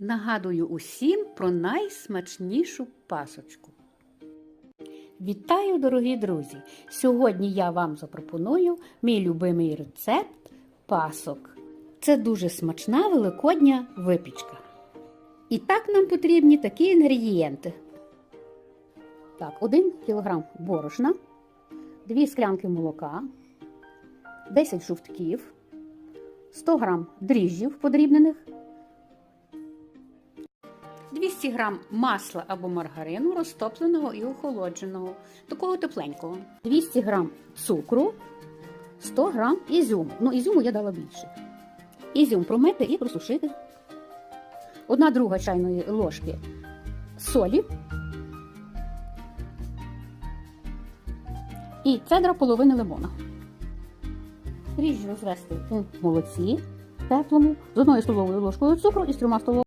Нагадую усім про найсмачнішу пасочку. Вітаю, дорогі друзі! Сьогодні я вам запропоную мій любимий рецепт пасок. Це дуже смачна великодня випічка. І так нам потрібні такі інгредієнти. Так, 1 кг борошна, 2 склянки молока, 10 жовтків, 100 г дріжджів подрібнених, 200 г масла або маргарину розтопленого і охолодженого, такого тепленького, 200 г цукру, 100 г ізюму. Ну, ізюму я дала більше. Ізюм промити і просушити. Одна друга чайної ложки солі. І цедра половини лимона. Дріжджі розвести у молоці теплому з одною столовою ложкою цукру і з трьома столовими